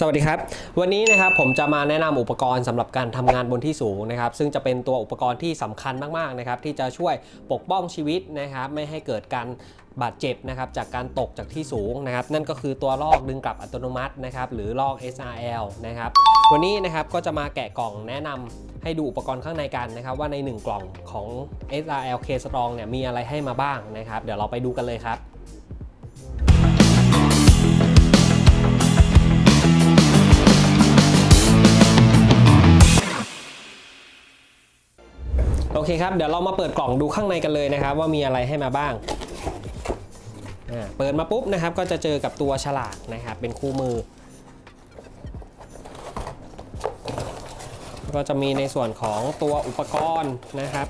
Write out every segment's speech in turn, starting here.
สวัสดีครับ วันนี้นะครับผมจะมาแนะนำอุปกรณ์สำหรับการทำงานบนที่สูงนะครับ ซึ่งจะเป็นตัวอุปกรณ์ที่สำคัญมากๆนะครับ ที่จะช่วยปกป้องชีวิตนะครับ ไม่ให้เกิดการบาดเจ็บนะครับจากการตกจากที่สูงนะครับ นั่นก็คือตัวลอกดึงกลับอัตโนมัตินะครับ หรือลอก SRL นะครับ วันนี้นะครับก็จะมาแกะกล่องแนะนำให้ดูอุปกรณ์ข้างในกันนะครับ ว่าใน 1 กล่องของ SRL K Strong เนี่ยมีอะไรให้มาบ้างนะครับ เดี๋ยวเราไปดูกันเลยครับ อเคครับ เดี๋ยวเรามาเปิดกล่องดูข้างในกันเลยนะครับ ว่ามีอะไรให้มาบ้างเปิดมาปุ๊บนะครับ ก็จะเจอกับตัวฉลากนะครับ เป็นคู่มือ ก็จะมีในส่วนของตัวอุปกรณ์นะครับ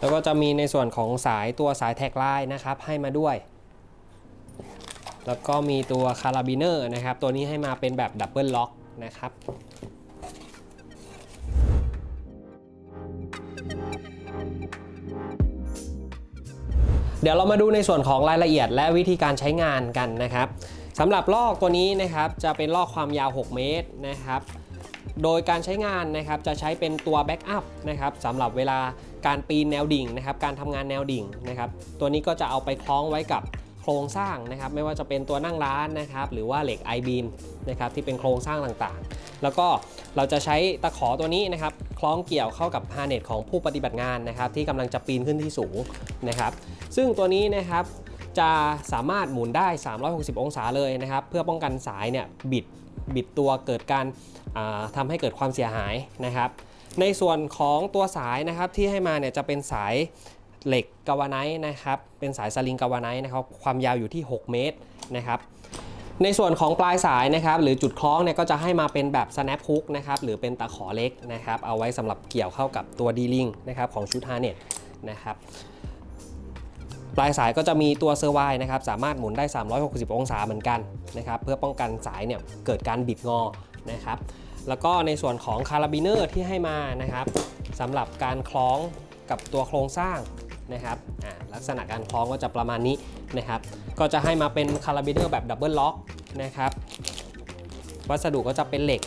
แล้วก็จะมีในส่วนของสายตัวสายแท็กไลน์นะครับให้มาด้วย แล้วก็มีตัวคาราบิเนอร์นะครับ ตัวนี้ให้มาเป็นแบบดับเบิลล็อก นะครับเดี๋ยวเรามาดูในส่วนของรายละเอียดและวิธีการใช้งานกันนะครับสำหรับลอกตัวนี้นะครับจะเป็นลอกความยาว 6 เมตรนะครับ โดยการใช้งานนะครับจะใช้เป็นตัวแบ็กอัพนะครับสำหรับเวลาการปีนแนวดิ่งนะครับ การทำงานแนวดิ่งนะครับ ตัวนี้ก็จะเอาไปคล้องไว้กับ ครงสร้างนะครับไม่ว่าจะเป็นตัวนั่งร้านนะครับหรือว่าเหล็กไอบีมนะครับที่เป็นโครงสร้างต่างๆ แล้วก็เราจะใช้ตะขอตัวนี้นะครับคล้องเกี่ยวเข้ากับฮาร์เนตของผู้ปฏิบัติงานนะครับที่กำลังจะปีนขึ้นที่สูงนะครับซึ่งตัวนี้นะครับจะสามารถหมุนได้ 360 องศาเลยนะครับเพื่อป้องกันสายเนี่ยบิดบิดตัวเกิดการอ่าทำให้เกิดความเสียหายนะครับในส่วนของตัวสายนะครับที่ให้มาเนี่ยจะเป็นสาย เหล็กกาวาไนท์นะครับ เป็นสายสลิงกาวาไนท์นะครับ ความยาวอยู่ที่ 6 เมตรนะครับ ในส่วนของปลายสายนะครับ หรือจุดคล้องเนี่ยก็จะให้มาเป็นแบบ snap hook นะครับ หรือเป็นตะขอเล็กนะครับ เอาไว้สำหรับเกี่ยวเข้ากับตัวดีลิงนะครับของชุดฮาร์เน็ตนะครับปลายสายก็จะมีตัวเซอร์ไวนะครับสามารถหมุนได้ 360 องศาเหมือนกันนะครับเพื่อป้องกันสายเนี่ยเกิดการบิดงอนะครับแล้วก็ในส่วนของคาราบิเนอร์ที่ให้มานะครับสำหรับการคล้องกับตัวโครงสร้าง นะครับลักษณะการคล้องก็จะประมาณนี้นะครับ ก็จะให้มาเป็นคาราบิเนอร์แบบดับเบิลล็อกนะครับ วัสดุก็จะเป็นเหล็ก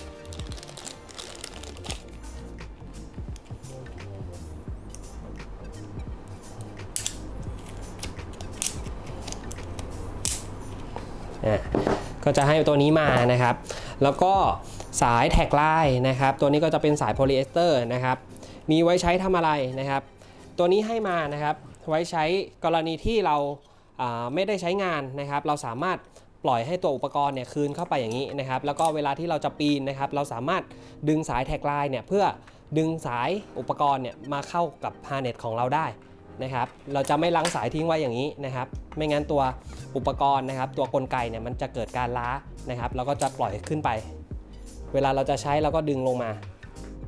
ก็จะให้ตัวนี้มานะครับ แล้วก็สายแท็กไลน์นะครับ ตัวนี้ก็จะเป็นสายโพลีเอสเตอร์นะครับ มีไว้ใช้ทำอะไรนะครับ ตัวนี้ให้มานะครับไว้ใช้กรณีที่เราาไม่ได้ใช้งานนะครับ เราสามารถปล่อยให้ตัวอุปกรณ์เนี่ยคืนเข้าไปอย่างนี้นะครับ แล้วก็เวลาที่เราจะปีนนะครับ เราสามารถดึงสายแท็กไลน์เนี่ยเพื่อดึงสายอุปกรณ์เนี่ยมาเข้ากับฮาร์เน็ตของเราได้นะครับ เราจะไม่ลังสายทิ้งไว้อย่างนี้นะครับ ไม่งั้นตัวอุปกรณ์นะครับ ตัวกลไกเนี่ยมันจะเกิดการล้านะครับแล้วก็จะปล่อยขึ้นไป เวลาเราจะใช้เราก็ดึงลงมา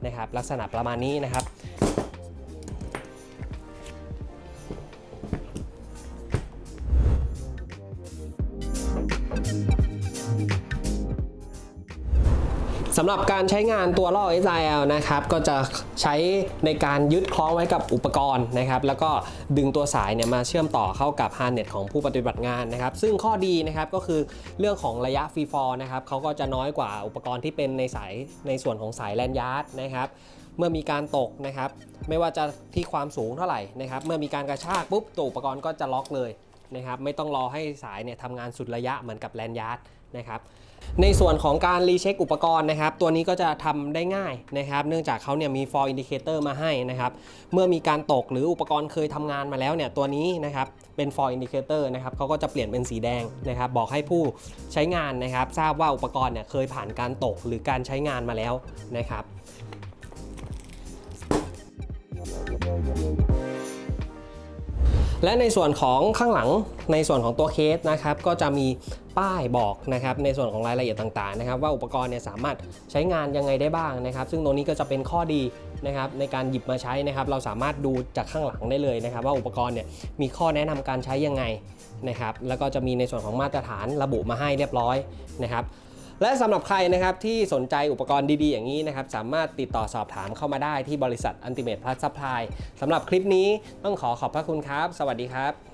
นะครับ ลักษณะประมาณนี้นะครับ สำหรับการใช้งานตัวลอก SIL นะครับก็จะใช้ในการยึดคล้องไว้กับอุปกรณ์นะครับแล้วก็ดึงตัวสายเนี่ยมาเชื่อมต่อเข้ากับฮาร์เน็ตของผู้ปฏิบัติงานนะครับซึ่งข้อดีนะครับก็คือเรื่องของระยะฟรีฟอร์นะครับเขาก็จะน้อยกว่าอุปกรณ์ที่เป็นในสายในส่วนของสายแลนยาร์ดนะครับเมื่อมีการตกนะครับไม่ว่าจะที่ความสูงเท่าไหร่นะครับเมื่อมีการกระชากปุ๊บตัวอุปกรณ์ก็จะล็อกเลยนะครับไม่ต้องรอให้สายเนี่ยทำงานสุดระยะเหมือนกับแลนยาร์ด นะครับในส่วนของการรีเช็คอุปกรณ์นะครับตัวนี้ก็จะทำได้ง่ายนะครับเนื่องจากเขาเนี่ยมี for indicator มาให้นะครับเมื่อมีการตกหรืออุปกรณ์เคยทำงานมาแล้วเนี่ยตัวนี้นะครับเป็น for indicator นะครับเขาก็จะเปลี่ยนเป็นสีแดงนะครับบอกให้ผู้ใช้งานนะครับทราบว่าอุปกรณ์เนี่ยเคยผ่านการตกหรือการใช้งานมาแล้วนะครับและในส่วนของข้างหลังในส่วนของตัวเคสนะครับก็จะมี ป้ายบอกนะครับในส่วนของรายละเอียดต่างๆนะครับว่าอุปกรณ์เนี่ยสามารถใช้งานยังไงได้บ้างนะครับ ซึ่งตรงนี้ก็จะเป็นข้อดีนะครับในการหยิบมาใช้นะครับ เราสามารถดูจากข้างหลังได้เลยนะครับ ว่าอุปกรณ์เนี่ยมีข้อแนะนำการใช้ยังไงนะครับแล้วก็จะมีในส่วนของมาตรฐานระบุมาให้เรียบร้อยนะครับและสำหรับใครนะครับที่สนใจอุปกรณ์ดีๆ อย่างนี้นะครับสามารถติดต่อสอบถามเข้ามาได้ที่บริษัท Ultimate Plus Supply สำหรับคลิปนี้ต้องขอขอบพระคุณครับ สวัสดีครับ